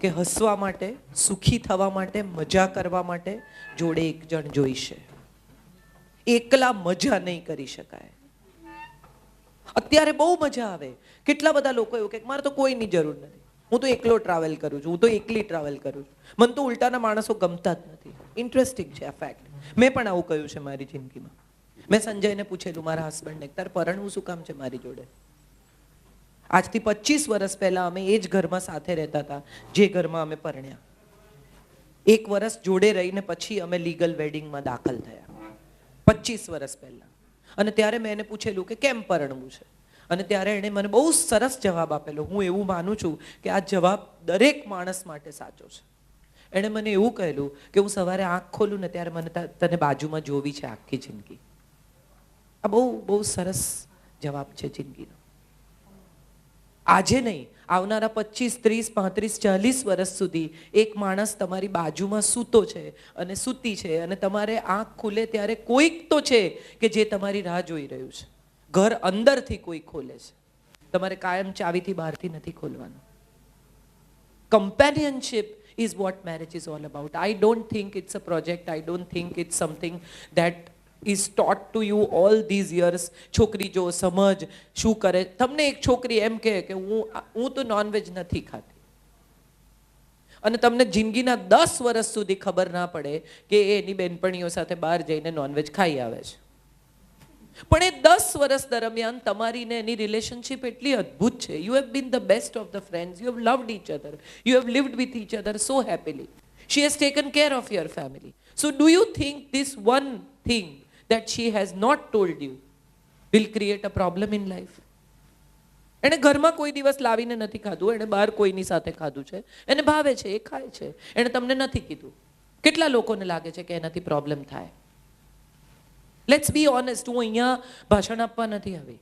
કે હસવા માટે, સુખી થવા માટે, મજા કરવા માટે જોડે એક જણ જોઈશે. એકલા મજા નહીં કરી શકાય. અત્યારે બહુ મજા આવે. કેટલા બધા લોકો એવું કે, મારે તો કોઈની જરૂર નથી. હું તો એકલો ટ્રાવેલ કરું છું. હું તો એકલી ટ્રાવેલ કરું છું. મને તો ઉલટાના માણસો ગમતા જ નથી. ઇન્ટરેસ્ટિંગ છે આ ફેક્ટ મેં પણ આવું કહ્યું છે મારી જિંદગીમાં. મેં સંજયને પૂછેલું, મારા હસબન્ડને તાર પરણવું શું કામ છે મારી જોડે? આજથી પચીસ વર્ષ પહેલા અમે એ જ ઘરમાં સાથે રહેતા હતા, જે ઘરમાં અમે પરણ્યા. એક વર્ષ જોડે રહીને પછી અમે લીગલ વેડિંગમાં દાખલ થયા, પચીસ વર્ષ પહેલા. અને ત્યારે મેં એને પૂછેલું કે કેમ પરણવું છે? અને ત્યારે એણે મને બહુ સરસ જવાબ આપેલો, હું એવું માનું છું કે આ જવાબ દરેક માણસ માટે સાચો છે. એણે મને એવું કહેલું કે હું સવારે આંખ ખોલું ને ત્યારે મને તને બાજુમાં જોવી છે આખી જિંદગી. આ બહુ બહુ સરસ જવાબ છે જિંદગીનો. આજે નહીં, આવનારા પચીસ, ત્રીસ, પાંત્રીસ, ચાલીસ વર્ષ સુધી એક માણસ તમારી બાજુમાં સૂતો છે અને સૂતી છે અને તમારે આંખ ખુલે ત્યારે કોઈક તો છે કે જે તમારી રાહ જોઈ રહ્યું છે ઘર અંદરથી કોઈ ખોલે છે તમારે કાયમ ચાવીથી બહારથી નથી ખોલવાનું companionship is what marriage is all about. I don't think it's a project. I don't think it's something that is taught to you all these years છોકરી જો સમજ શું કરે તમને એક છોકરી એમ કહે કે, હું હું તો નોનવેજ નથી ખાતી. અને તમને જિંદગીના દસ વર્ષ સુધી ખબર ના પડે કે એ એની બેનપણીઓ સાથે બહાર જઈને નોનવેજ ખાઈ આવે છે. પણ એ દસ વર્ષ દરમિયાન તમારી ને એની રિલેશનશિપ એટલી અદ્ભુત છે. You have been the best of the friends you have loved each other you have lived with each other so happily she has taken care of your family so do you think this one thing that she has not told you will create a problem in life એણે ઘરમાં કોઈ દિવસ લાવીને નથી ખાધું, એણે બહાર કોઈની સાથે ખાધું છે, એને ભાવે છે, એ ખાય છે. એણે તમને નથી કીધું. કેટલા લોકોને લાગે છે કે એનાથી પ્રોબ્લેમ થાય? લેટ્સ બી ઓનેસ્ટ હું અહીંયા ભાષણ આપવા નથી આવી.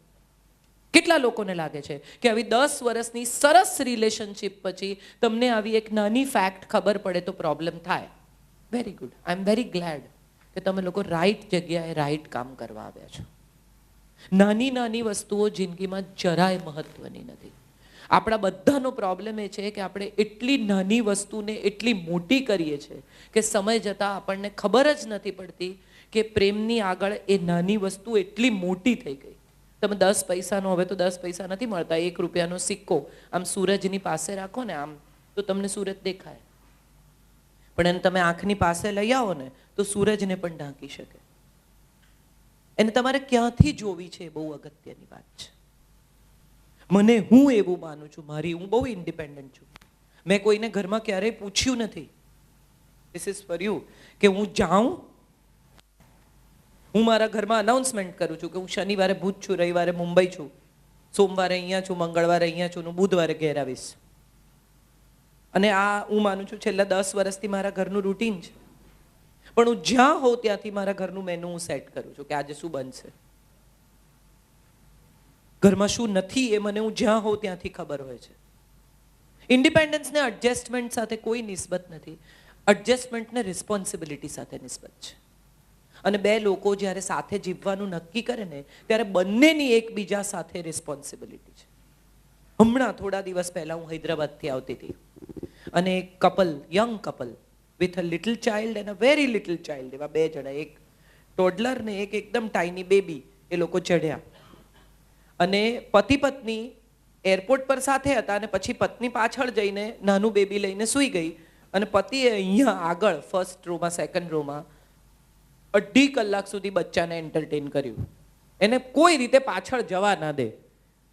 કેટલા લોકોને લાગે છે કે આવી દસ વર્ષની સરસ રિલેશનશિપ પછી તમને આવી એક નાની ફેક્ટ ખબર પડે તો પ્રોબ્લેમ થાય? Very good I am very glad કે તમે લોકો રાઈટ જગ્યાએ રાઈટ કામ કરવા આવ્યા છો. નાની નાની વસ્તુઓ જિંદગીમાં જરાય મહત્વની નથી. આપણા બધાનો પ્રોબ્લેમ એ છે કે આપણે એટલી નાની વસ્તુને એટલી મોટી કરીએ છીએ કે સમય જતાં આપણને ખબર જ નથી પડતી કે પ્રેમની આગળ એ નાની વસ્તુ એટલી મોટી થઈ ગઈ. તમે દસ પૈસાનો, હવે તો દસ પૈસા નથી મળતા, એક રૂપિયાનો સિક્કો આમ સૂરજની પાસે રાખો ને આમ, તો તમને સૂરજ દેખાય. પણ એને તમે આંખની પાસે લઈ આવો ને તો સૂરજને પણ ઢાંકી શકે. એને તમારે ક્યાંથી જોવી છે એ બહુ અગત્યની વાત છે. મને હું એવું માનું છું, મારી હું બહુ ઇન્ડિપેન્ડન્ટ છું. મેં કોઈને ઘરમાં ક્યારેય પૂછ્યું નથી. ધીસ ઇઝ ફોર યુ કે હું જાઉં? હું મારા ઘરમાં અનાઉન્સમેન્ટ કરું છું કે હું શનિવારે ભૂજ છું, રવિવારે મુંબઈ છું. સોમવારે અહીંયા છું, મંગળવારે અહીંયા છું હું બુધવારે ઘેર આવીશ. અને આ હું માનું છું છેલ્લા દસ વર્ષથી મારા ઘરનું રૂટીન છે. પણ હું જ્યાં હોઉં ત્યાંથી મારા ઘરનું મેનુ હું સેટ કરું છું કે આજે શું બનશે. ઘરમાં શું નથી એ મને હું જ્યાં હોઉં ત્યાંથી ખબર હોય છે. ઇન્ડિપેન્ડન્સને એડજસ્ટમેન્ટ સાથે કોઈ નિસ્બત નથી. એડજસ્ટમેન્ટને રિસ્પોન્સિબિલિટી સાથે નિસ્બત છે. અને બે લોકો જ્યારે સાથે જીવવાનું નક્કી કરે ને, ત્યારે બંનેની એકબીજા સાથે રિસ્પોન્સિબિલિટી છે. હમણાં થોડા દિવસ પહેલાં હું હૈદરાબાદથી આવતી હતી. અને એક couple young couple with a little child and a very little child એવા બે જણા, એક ટોડલર ને એક એકદમ ટાઈની બેબી એ લોકો ચઢ્યા અને પતિ પત્ની એરપોર્ટ પર સાથે હતા અને પછી પત્ની પાછળ જઈને નાનું બેબી લઈને સૂઈ ગઈ. અને પતિએ અહીંયા આગળ ફર્સ્ટ રોમાં સેકન્ડ રોમાં અઢી કલાક સુધી બચ્ચાને એન્ટરટેન કર્યું. એને કોઈ રીતે પાછળ જવા ના દે.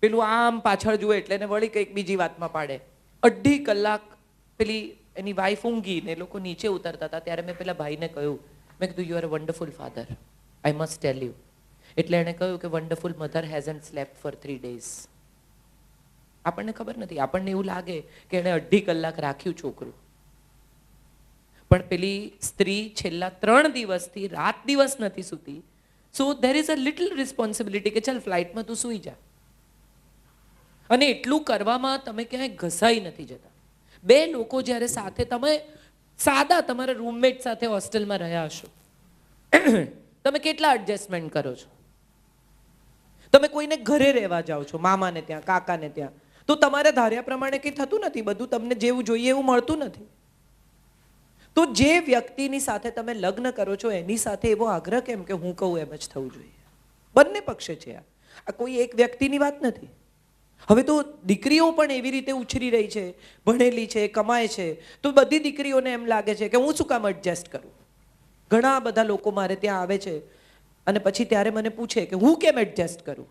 પેલું આમ પાછળ જુએ એટલે એને વળી કંઈક બીજી વાતમાં પાડે. અઢી કલાક પેલી એની વાઈફ ઊંઘી ને લોકો નીચે ઉતરતા હતા, ત્યારે મેં પેલા ભાઈને કહ્યું, મેં કીધું you are wonderful father I must tell you એટલે એણે કહ્યું કે wonderful mother hasn't slept for three days આપણને ખબર નથી. આપણને એવું લાગે કે એણે અઢી કલાક રાખ્યું છોકરું. પણ પેલી સ્ત્રી છેલ્લા ત્રણ દિવસથી, રાત દિવસ નથી સૂતી. So there is a little responsibility કે, ચાલ ફ્લાઇટમાં તું સૂઈ જા. અને એટલું કરવામાં તમે ક્યાંય ઘસાઈ નથી જતા. બે લોકો જ્યારે સાથે તમે સાદા તમારા રૂમમેટ સાથે હોસ્ટેલમાં રહ્યા હશો. તમે કેટલા એડજસ્ટમેન્ટ કરો છો? તમે કોઈને ઘરે રહેવા જાઓ છો, મામાને ત્યાં, કાકાને ત્યાં. તો તમારે ધાર્યા પ્રમાણે કંઈ થતું નથી? બધું તમને જેવું જોઈએ એવું મળતું નથી? તો જે વ્યક્તિની સાથે તમે લગ્ન કરો છો, એની સાથે એવો આગ્રહ કેમ કે હું કહું એમ જ થવું જોઈએ? બંને પક્ષે છે આ કોઈ એક વ્યક્તિની વાત નથી. હવે તો દીકરીઓ પણ એવી રીતે ઉછરી રહી છે, ભણેલી છે, કમાય છે, તો બધી દીકરીઓને એમ લાગે છે કે હું શું કામ એડજસ્ટ કરું? ઘણા બધા લોકો મારે ત્યાં આવે છે અને પછી ત્યારે મને પૂછે કે હું કેમ એડજસ્ટ કરું?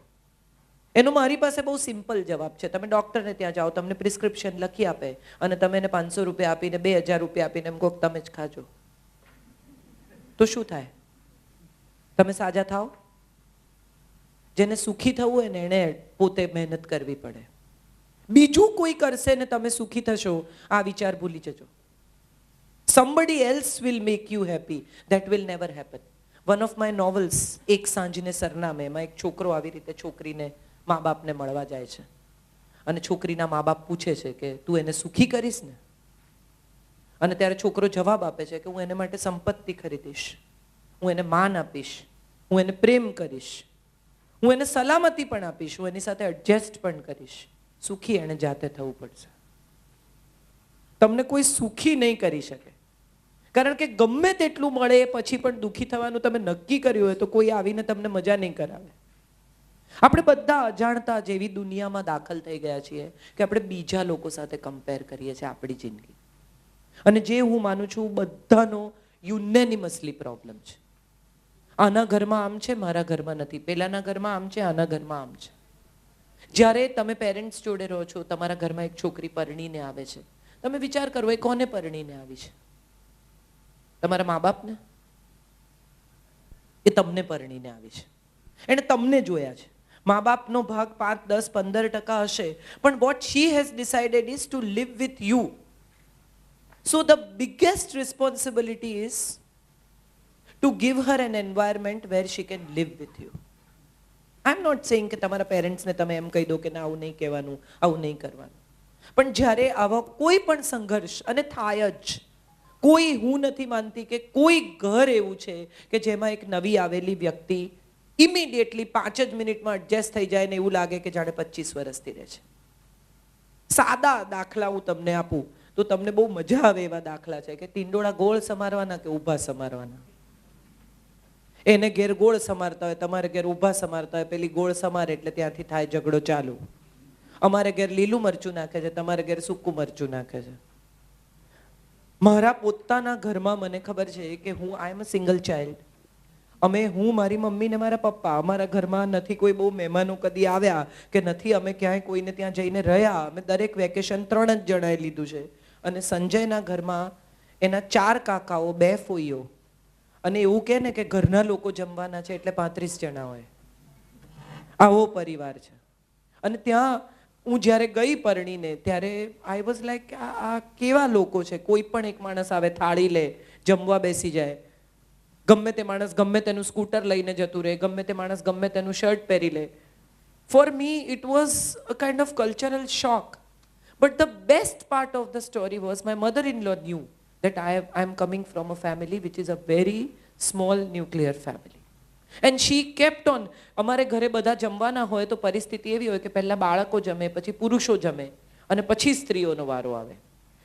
એનો મારી પાસે બહુ સિમ્પલ જવાબ છે. તમે ડૉક્ટરને ત્યાં જાઓ, તમને પ્રિસ્ક્રિપ્શન લખી આપે અને તમે એને પાંચસો રૂપિયા આપીને, બે હજાર રૂપિયા આપીને એમ કહો તમે જ ખાજો. તો શું થાય? તમે સાજા થાઓ? જેને સુખી થવું હોય ને એણે પોતે મહેનત કરવી પડે. બીજું કોઈ કરશે ને તમે સુખી થશો, આ વિચાર ભૂલી જજો. Somebody else will make you happy that will never happen one of my novels એક સાંજને સરનામે, એમાં એક છોકરો આવી રીતે છોકરીને મા બાપને મળવા જાય છે. અને છોકરીના મા બાપ પૂછે છે કે, તું એને સુખી કરીશ ને? અને ત્યારે છોકરો જવાબ આપે છે કે, હું એને માટે સંપત્તિ ખરીદીશ. હું એને માન આપીશ. હું એને પ્રેમ કરીશ. હું એને સલામતી પણ આપીશ, હું એની સાથે એડજસ્ટ પણ કરીશ. સુખી એને જાતે થવું પડશે. તમને કોઈ સુખી નહીં કરી શકે. કારણ કે ગમે તેટલું મળે પછી પણ દુઃખી થવાનું તમે નક્કી કર્યું હોય તો કોઈ આવીને તમને મજા નહીં કરાવે. આપણે બધા અજાણતા જેવી દુનિયામાં દાખલ થઈ ગયા છીએ કે આપણે બીજા લોકો સાથે કમ્પેર કરીએ છીએ આપણી જિંદગી. અને જે હું માનું છું બધાનો યુનેનિમસલી પ્રોબ્લેમ છે. આના ઘરમાં આમ છે, મારા ઘરમાં નથી. પેલાના ઘરમાં આમ છે, આના ઘરમાં આમ છે. જ્યારે તમે પેરેન્ટ્સ જોડે રહો છો, તમારા ઘરમાં એક છોકરી પરણીને આવે છે. તમે વિચાર કરો, એ કોને પરણીને આવી છે? તમારા મા બાપને એ તમને પરણીને આવી છે. એણે તમને જોયા છે. મા બાપનો ભાગ પાંચ, દસ, પંદર ટકા હશે. પણ what she has decided is to live with you so the biggest responsibility is to give her an environment where she can live with you I am not saying કે તમારા પેરેન્ટ્સને તમે એમ કહી દો કે ના, આવું નહીં કહેવાનું, આવું નહીં કરવાનું. પણ જ્યારે આવા કોઈ પણ સંઘર્ષ, અને થાય જ, કોઈ હું નથી માનતી કે કોઈ ઘર એવું છે કે જેમાં એક નવી આવેલી વ્યક્તિ ઇમિડિયેટલી પાંચ જ મિનિટમાં એડજસ્ટ થઈ જાય ને એવું લાગે કે જાણે પચીસ વર્ષથી રહે છે. સાદા દાખલા હું તમને આપું, તો તમને બહુ મજા આવે એવા દાખલા છે કે ટીંડોળા ગોળ સમારવાના કે ઊભા સમારવાના? એને ઘેર ગોળ સમારતા હોય, તમારે ઘેર ઊભા સમારતા હોય, પેલી ગોળ સમારે એટલે ત્યાંથી થાય ઝઘડો ચાલુ. અમારે ઘેર લીલું મરચું નાખે છે, તમારે ઘેર સૂકું મરચું નાખે છે. મારા પોતાના ઘરમાં મને ખબર છે કે હું આઈ એમ સિંગલ ચાઇલ્ડ અમે, હું, મારી મમ્મી ને મારા પપ્પા, અમારા ઘરમાં નથી કોઈ બહુ મહેમાનો કદી આવ્યા કે નથી, અમે ક્યાંય કોઈને ત્યાં જઈને રહ્યા. અમે દરેક વેકેશન ત્રણ જ જણાએ લીધું છે. અને સંજયના ઘરમાં એના ચાર કાકાઓ, બે ફોઈઓ. અને એવું કહે ને કે ઘરના લોકો જમવાના છે એટલે પાંત્રીસ જણા હોય. આવો પરિવાર છે. અને ત્યાં હું જ્યારે ગઈ પરણીને, ત્યારે આઈ વોઝ લાઈક આ કેવા લોકો છે? કોઈ પણ એક માણસ આવે, થાળી લે, જમવા બેસી જાય. ગમે તે માણસ ગમે તેનું સ્કૂટર લઈને જતું રહે, ગમે તે માણસ ગમે તેનું શર્ટ પહેરી લે. For me it was a kind of cultural shock but the best part of the story was my mother in law knew that I, am coming from a family which is a very small nuclear family. And she kept on અમારે ઘરે બધા જમવાના હોય તો પરિસ્થિતિ એવી હોય કે પહેલાં બાળકો જમે પછી પુરુષો જમે અને પછી સ્ત્રીઓનો વારો આવે.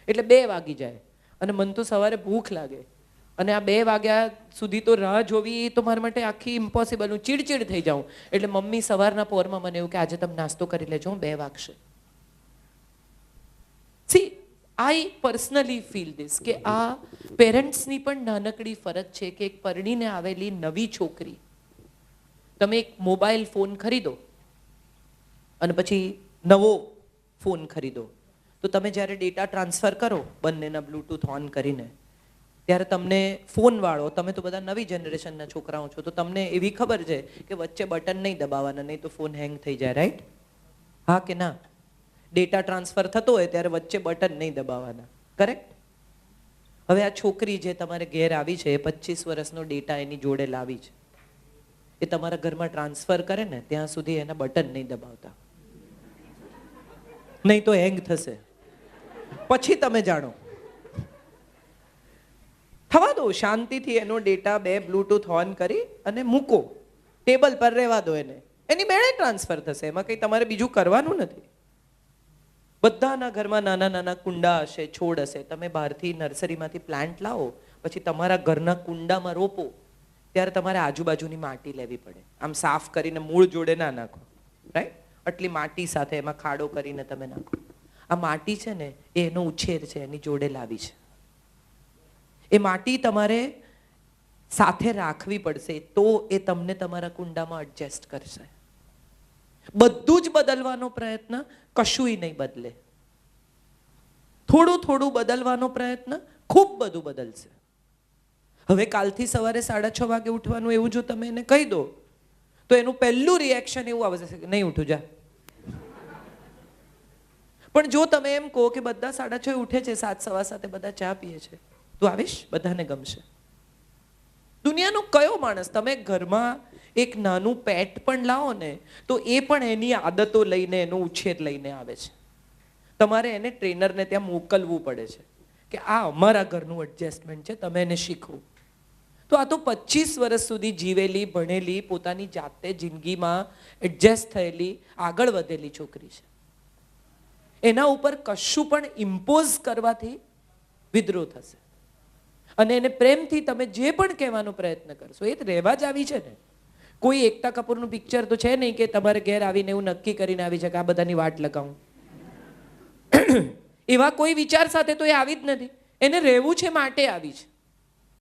એટલે બે વાગી જાય. અને મન તો સવારે ભૂખ લાગે. અને આ બે વાગ્યા સુધી તો રાહ જોવી તો મારા માટે આખી ઇમ્પોસિબલ હું ચીડચીડ થઈ જાઉં. એટલે મમ્મી સવારના પોરમાં મને એવું કે આજે તમે નાસ્તો કરી લેજો બે વાગશે. See I personally feel this કે આ પેરેન્ટ્સની પણ નાનકડી ફરજ છે કે એક પરણીને આવેલી નવી છોકરી તમે એક મોબાઈલ ફોન ખરીદો અને પછી નવો ફોન ખરીદો. તો તમે જ્યારે ડેટા ટ્રાન્સફર કરો બંનેના બ્લૂટૂથ ઓન કરીને, ત્યારે તમને ફોનવાળો તમે તો બધા નવી જનરેશનના છોકરાઓ છો, તો તમને એવી ખબર છે કે વચ્ચે બટન નહીં દબાવવાના, નહીં તો ફોન હેંગ થઈ જાય રાઈટ હા કે ના? ડેટા ટ્રાન્સફર થતો હોય ત્યારે વચ્ચે બટન નહીં દબાવવાના કરેક્ટ હવે આ છોકરી જે તમારે ઘેર આવી છે, એ પચીસ વર્ષનો ડેટા એની જોડે લાવી છે. એ તમારા ઘરમાં ટ્રાન્સફર કરે ને, ત્યાં સુધી એના બટન નહીં દબાવતા. નહીં તો હેંગ થશે. પછી તમે જાણો. થવા દો, શાંતિથી એનો ડેટા બે બ્લૂટૂથ ઓન કરી અને મૂકો. ટેબલ પર રહેવા દો એને. એની મેળે ટ્રાન્સફર થશે. એમાં કંઈ તમારે બીજું કરવાનું નથી. બધાના ઘરમાં નાના નાના કુંડા હશે, છોડ હશે. તમે બહારથી નર્સરીમાંથી પ્લાન્ટ લાવો, પછી તમારા ઘરના કુંડામાં રોપો, ત્યારે તમારે આજુબાજુની માટી લેવી પડે. આમ સાફ કરીને મૂળ જોડે ના નાખો રાઈટ આટલી માટી સાથે એમાં ખાડો કરીને તમે નાખો. આ માટી છે ને, એ એનો ઉછેર છે, એની જોડે લાવી છે. એ માટી તમારે સાથે રાખવી પડશે, તો એ તમને તમારા કુંડામાં એડજસ્ટ કરશે. બધું જ બદલવાનો પ્રયત્ન કશુંય નહીં બદલે. થોડું થોડું બદલવાનો પ્રયત્ન ખૂબ બધું બદલશે. હવે કાલથી સવારે સાડા છ વાગે ઉઠવાનું એવું જો તમે એને કહી દો, તો એનું પહેલું રિએક્શન એવું આવશે નહીં ઉઠું જા. પણ જો તમે એમ કહો કે બધા સાડા છ ઉઠે છે, સાત સવા સાથે બધા ચા પીએ છે, તું આવીશ? બધાને ગમશે. દુનિયાનો કયો માણસ? તમે ઘરમાં એક નાનું પેટ પણ લાવો ને, તો એ પણ એની આદતો લઈને, એનો ઉછેર લઈને આવે છે. તમારે એને ટ્રેનરને ત્યાં મોકલવું પડે છે કે આ અમારા ઘરનું એડજસ્ટમેન્ટ છે, તમે એને શીખવો. તો આ તો પચીસ વર્ષ સુધી જીવેલી, ભણેલી, પોતાની જાતે જિંદગીમાં એડજસ્ટ થયેલી, આગળ વધેલી છોકરી છે. એના ઉપર કશું પણ ઇમ્પોઝ કરવાથી વિદ્રોહ થશે. અને એને પ્રેમથી તમે જે પણ કહેવાનો પ્રયત્ન કરશો, એ રહેવા જ આવી છે ને. કોઈ એકતા કપૂરનું પિક્ચર તો છે નહીં કે તમારે ઘેર આવીને એવું નક્કી કરીને આવી છે કે આ બધાની વાટ લગાવું. એવા કોઈ વિચાર સાથે તો એ આવી જ નથી. એને રહેવું છે માટે આવી છે